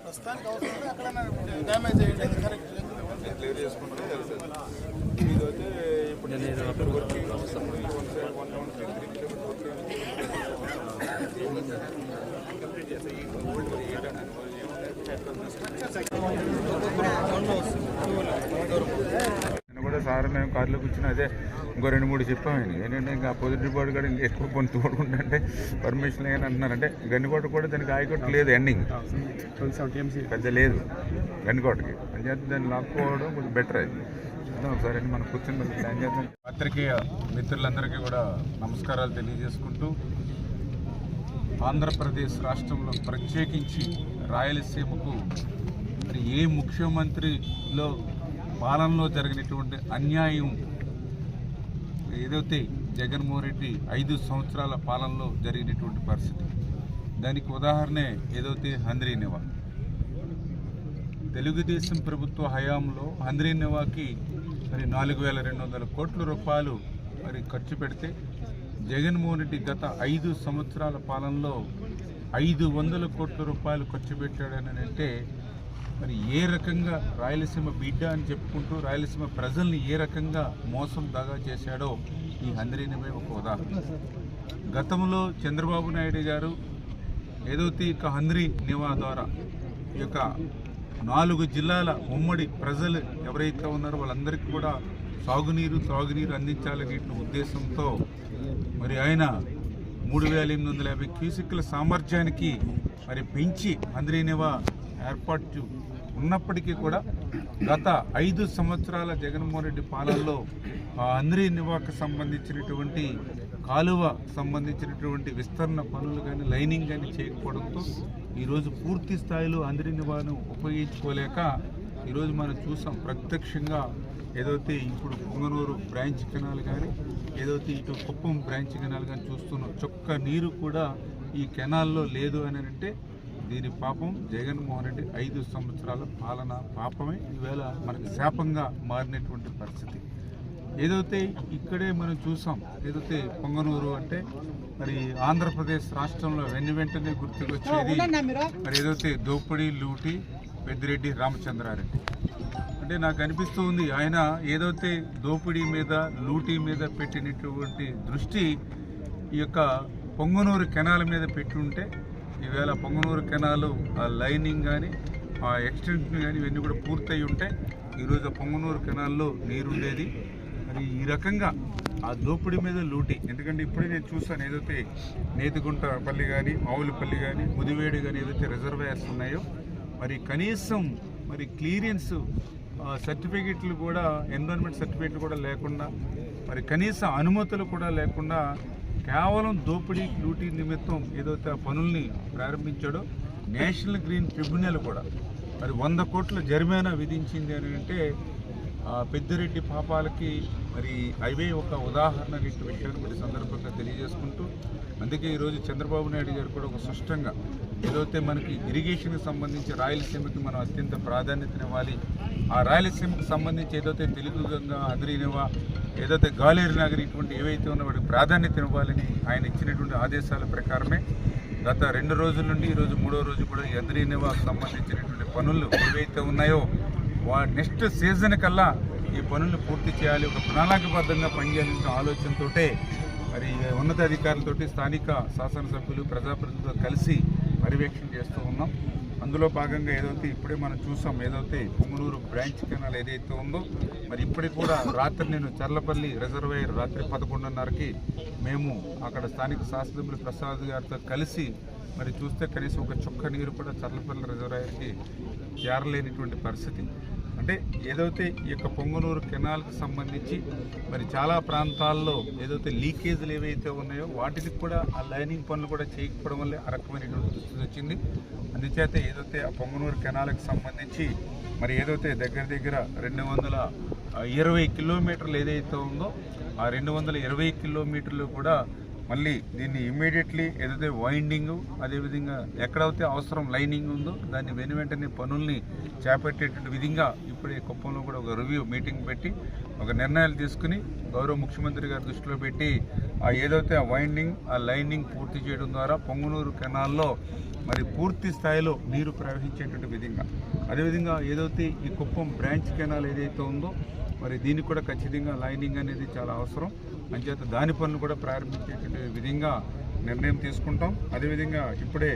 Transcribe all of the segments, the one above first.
ప్రస్తుతానికి అవసరం లేదు అక్కడ డ్యామేజ్ అయ్యింది కరెక్ట్ క్లియర్ చేసుకుంటే ఇదైతే ఇప్పుడు నేను working one one three complete కూడా సార్ మేము కార్లో కూర్చుని అదే ఇంకో రెండు మూడు చెప్పాము ఆయన ఏంటంటే ఇంకా పొజిటివ్ రిపోర్ట్ కూడా ఇంకా ఎక్కువ పని తోడుకుంటే పర్మిషన్ లేని అంటున్నారంటే గన్నికోట కూడా దానికి ఆయకోట లేదు ఎండింగ్ పెద్ద లేదు గన్నికోటకి అని చేత దాన్ని లాక్కోవడం కొంచెం బెటర్ అది. చూద్దాం ఒకసారి మనం కూర్చొని ప్లాన్ చేద్దాం. పత్రికేయ మిత్రులందరికీ కూడా నమస్కారాలు తెలియజేసుకుంటూ ఆంధ్రప్రదేశ్ రాష్ట్రంలో ప్రత్యేకించి రాయలసీమకు మరి ఏ ముఖ్యమంత్రిలో పాలనలో జరిగినటువంటి అన్యాయం ఏదైతే జగన్మోహన్ రెడ్డి ఐదు సంవత్సరాల పాలనలో జరిగినటువంటి పరిస్థితి దానికి ఉదాహరణే ఏదైతే హంద్రీ నివా తెలుగుదేశం ప్రభుత్వ హయాంలో హంద్రీ నివాకి మరి నాలుగు వేల రెండు వందల కోట్ల రూపాయలు మరి ఖర్చు పెడితే జగన్మోహన్ రెడ్డి గత ఐదు సంవత్సరాల పాలనలో ఐదు వందల కోట్ల రూపాయలు ఖర్చు పెట్టాడని అంటే మరి ఏ రకంగా రాయలసీమ బిడ్డ అని చెప్పుకుంటూ రాయలసీమ ప్రజల్ని ఏ రకంగా మోసం దాగా చేశాడో ఈ హంద్రీనివే ఒక ఉదాహరణ గతంలో చంద్రబాబు నాయుడు గారు ఏదైతే ఇక హంద్రీ నివా ద్వారా ఈ యొక్క నాలుగు జిల్లాల ఉమ్మడి ప్రజలు ఎవరైతే ఉన్నారో వాళ్ళందరికీ కూడా సాగునీరు త్రాగునీరు అందించాలనే ఉద్దేశంతో మరి ఆయన మూడు వేల ఎనిమిది వందల యాభై క్యూసిక్ల సామర్థ్యానికి మరి పెంచి అంద్రీనివా ఏర్పాటు ఉన్నప్పటికీ కూడా గత ఐదు సంవత్సరాల జగన్మోహన్ రెడ్డి పాలనలో ఆ నివాక నివాకు సంబంధించినటువంటి కాలువ సంబంధించినటువంటి విస్తరణ పనులు కానీ లైనింగ్ కానీ చేయకపోవడంతో ఈరోజు పూర్తి స్థాయిలో అందరి నివాను ఉపయోగించుకోలేక ఈరోజు మనం చూసాం ప్రత్యక్షంగా ఏదైతే ఇప్పుడు పొంగనూరు బ్రాంచ్ కెనాల్ కానీ ఏదైతే ఇటు కుప్పం బ్రాంచ్ కెనాల్ కానీ చూస్తున్నాం. చొక్క నీరు కూడా ఈ కెనాల్లో లేదు అని అంటే దీని పాపం జగన్మోహన్ రెడ్డి ఐదు సంవత్సరాల పాలన పాపమే. ఈవేళ మనకు శాపంగా మారినటువంటి పరిస్థితి. ఏదైతే ఇక్కడే మనం చూసాం ఏదైతే పొంగనూరు అంటే మరి ఆంధ్రప్రదేశ్ రాష్ట్రంలో వెన్ను వెంటనే గుర్తుకొచ్చేది మరి ఏదైతే దోపిడి లూటి పెద్దిరెడ్డి రామచంద్రారెడ్డి. అంటే నాకు అనిపిస్తూ ఉంది ఆయన ఏదైతే దోపిడీ మీద లూటీ మీద పెట్టినటువంటి దృష్టి ఈ యొక్క పొంగనూరు కెనాల మీద పెట్టి ఉంటే ఈవేళ పొంగనూరు కెనాలు ఆ లైనింగ్ కానీ ఆ ఎక్స్టెన్షన్ కానీ ఇవన్నీ కూడా పూర్తయి ఉంటే ఈరోజు పొంగనూరు కెనాల్లో నీరు ఉండేది మరి ఈ రకంగా ఆ దోపిడీ మీద లూటి. ఎందుకంటే ఇప్పుడే నేను చూసాను ఏదైతే నేతిగుంటపల్లి కానీ ఆవులపల్లి కానీ ముదివేడు కానీ ఏదైతే రిజర్వేయర్స్ ఉన్నాయో మరి కనీసం మరి క్లియరెన్స్ సర్టిఫికెట్లు కూడా ఎన్విరాన్మెంట్ సర్టిఫికెట్లు కూడా లేకుండా మరి కనీస అనుమతులు కూడా లేకుండా కేవలం దోపిడీ డ్యూటీ నిమిత్తం ఏదైతే ఆ పనుల్ని ప్రారంభించాడో నేషనల్ గ్రీన్ ట్రిబ్యునల్ కూడా. మరి వంద కోట్ల జరిమానా విధించింది అని అంటే పెద్దిరెడ్డి పాపాలకి మరి అవే ఒక ఉదాహరణ అనే విషయాన్ని మరి సందర్భంగా తెలియజేసుకుంటూ అందుకే ఈరోజు చంద్రబాబు నాయుడు గారు కూడా ఒక స్పష్టంగా ఏదైతే మనకి ఇరిగేషన్కి సంబంధించి రాయలసీమకి మనం అత్యంత ప్రాధాన్యతనివ్వాలి ఆ రాయలసీమకు సంబంధించి ఏదైతే తెలుగు అందరినివా ఏదైతే గాలేరు నగరి ఇటువంటి ఏవైతే ఉన్నా వాటికి ప్రాధాన్యత ఇవ్వాలని ఆయన ఇచ్చినటువంటి ఆదేశాల ప్రకారమే గత రెండు రోజుల నుండి ఈరోజు మూడో రోజు కూడా ఎదురీ అగ్రినివాకు సంబంధించినటువంటి పనులు ఏవైతే ఉన్నాయో వా నెక్స్ట్ సీజన్ కల్లా ఈ పనులు పూర్తి చేయాలి. ఒక ప్రణాళికబద్ధంగా పనిచేయాలనే ఆలోచనతోటే మరి ఉన్నతాధికారులతోటి స్థానిక శాసనసభ్యులు ప్రజాప్రతినిధులతో కలిసి పర్యవేక్షణ చేస్తూ ఉన్నాం. అందులో భాగంగా ఏదైతే ఇప్పుడే మనం చూసాం ఏదైతే పుంగనూరు బ్రాంచ్ కెనాల్ ఏదైతే ఉందో మరి ఇప్పటికి కూడా రాత్రి నేను చర్లపల్లి రిజర్వాయర్ రాత్రి పదకొండున్నరకి మేము అక్కడ స్థానిక శాసనసభ్యులు ప్రసాద్ గారితో కలిసి మరి చూస్తే కనీసం ఒక చుక్క నీరు కూడా చర్లపల్లి రిజర్వాయర్కి చేరలేనిటువంటి పరిస్థితి. అంటే ఏదైతే ఈ యొక్క పొంగనూరు కెనాల్కి సంబంధించి మరి చాలా ప్రాంతాల్లో ఏదైతే లీకేజ్లు ఏవైతే ఉన్నాయో వాటికి కూడా ఆ లైనింగ్ పనులు కూడా చేయకపోవడం వల్ల ఆ రకమైనటువంటి దుస్థితి వచ్చింది. అందుచేత ఏదైతే ఆ పొంగనూరు కెనాల్కి సంబంధించి మరి ఏదైతే దగ్గర దగ్గర రెండు వందల ఇరవై కిలోమీటర్లు ఏదైతే ఉందో ఆ రెండు వందల ఇరవై కిలోమీటర్లు కూడా మళ్ళీ దీన్ని ఇమ్మీడియట్లీ ఏదైతే వైండింగ్ అదేవిధంగా ఎక్కడైతే అవసరం లైనింగ్ ఉందో దాన్ని వెను వెంటనే పనుల్ని చేపట్టేటువంటి విధంగా ఇప్పుడే కుప్పంలో కూడా ఒక రివ్యూ మీటింగ్ పెట్టి ఒక నిర్ణయాలు తీసుకుని గౌరవ ముఖ్యమంత్రి గారి దృష్టిలో పెట్టి ఆ ఏదైతే ఆ వైండింగ్ ఆ లైనింగ్ పూర్తి చేయడం ద్వారా పొంగునూరు కెనాల్లో మరి పూర్తి స్థాయిలో నీరు ప్రవహించేటువంటి విధంగా. అదేవిధంగా ఏదైతే ఈ కుప్పం బ్రాంచ్ కెనాల్ ఏదైతే ఉందో మరి దీనికి కూడా ఖచ్చితంగా లైనింగ్ అనేది చాలా అవసరం. అంచేత దాని పనులు కూడా ప్రారంభించేటువంటి విధంగా నిర్ణయం తీసుకుంటాం. అదేవిధంగా ఇప్పుడే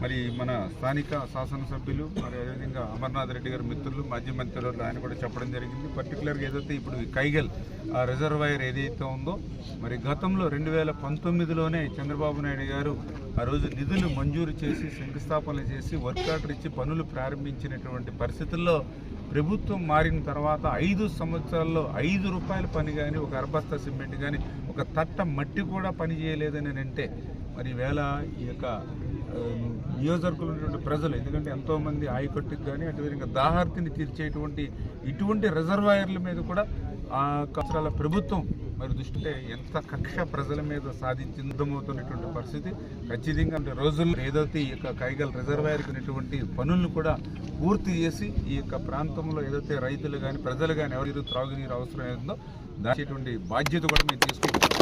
మరి మన స్థానిక శాసనసభ్యులు మరి అదేవిధంగా అమర్నాథ్ రెడ్డి గారి మిత్రులు మాజీ మంత్రులు ఆయన కూడా చెప్పడం జరిగింది. పర్టికులర్గా ఏదైతే ఇప్పుడు కైగల్ ఆ రిజర్వాయర్ ఏదైతే ఉందో మరి గతంలో రెండు వేల పంతొమ్మిదిలోనే చంద్రబాబు నాయుడు గారు ఆ రోజు నిధులు మంజూరు చేసి శంకుస్థాపనలు చేసి వర్క్ ఆర్డర్ ఇచ్చి పనులు ప్రారంభించినటువంటి పరిస్థితుల్లో ప్రభుత్వం మారిన తర్వాత ఐదు సంవత్సరాల్లో ఐదు రూపాయల పని కానీ ఒక అరబస్తా సిమెంట్ కానీ ఒక తట్ట మట్టి కూడా పని చేయలేదని అంటే మరి వేళ ఈ యొక్క నియోజకవర్గంలో ఉన్నటువంటి ప్రజలు ఎందుకంటే ఎంతోమంది ఆయకట్టుకు కానీ అదేవిధంగా దాహార్తిని తీర్చేటువంటి ఇటువంటి రిజర్వాయర్ల మీద కూడా ఆ కష్టాల ప్రభుత్వం మరి దృష్టితే ఎంత కక్ష ప్రజల మీద సాధించిందమవుతున్నటువంటి పరిస్థితి ఖచ్చితంగా అంటే రోజుల్లో ఏదైతే ఈ యొక్క కైగల రిజర్వాయర్కి ఉన్నటువంటి పనులను కూడా పూర్తి చేసి ఈ యొక్క ప్రాంతంలో ఏదైతే రైతులు కానీ ప్రజలు కానీ ఎవరు త్రాగునీరు అవసరం ఏందో దాచేటువంటి బాధ్యత కూడా మేము తీసుకుంటాం